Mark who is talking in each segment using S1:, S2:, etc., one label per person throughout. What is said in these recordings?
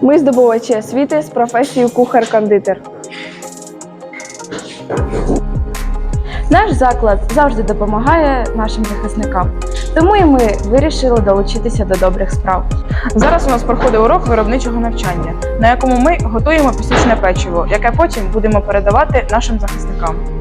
S1: Ми здобувачі освіти з професією кухар-кондитер. Наш заклад завжди допомагає нашим захисникам, тому і ми вирішили долучитися до добрих справ.
S2: Зараз у нас проходить урок виробничого навчання, на якому ми готуємо пісочне печиво, яке потім будемо передавати нашим захисникам.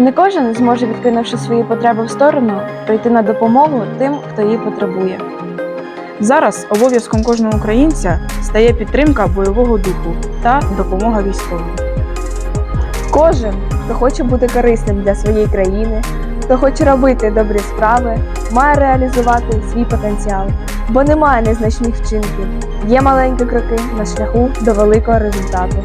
S1: Не кожен зможе, відкинувши свої потреби в сторону, прийти на допомогу тим, хто її потребує.
S2: Зараз обов'язком кожного українця стає підтримка бойового духу та допомога військовим.
S1: Кожен, хто хоче бути корисним для своєї країни, хто хоче робити добрі справи, має реалізувати свій потенціал, бо немає незначних вчинків, є маленькі кроки на шляху до великого результату.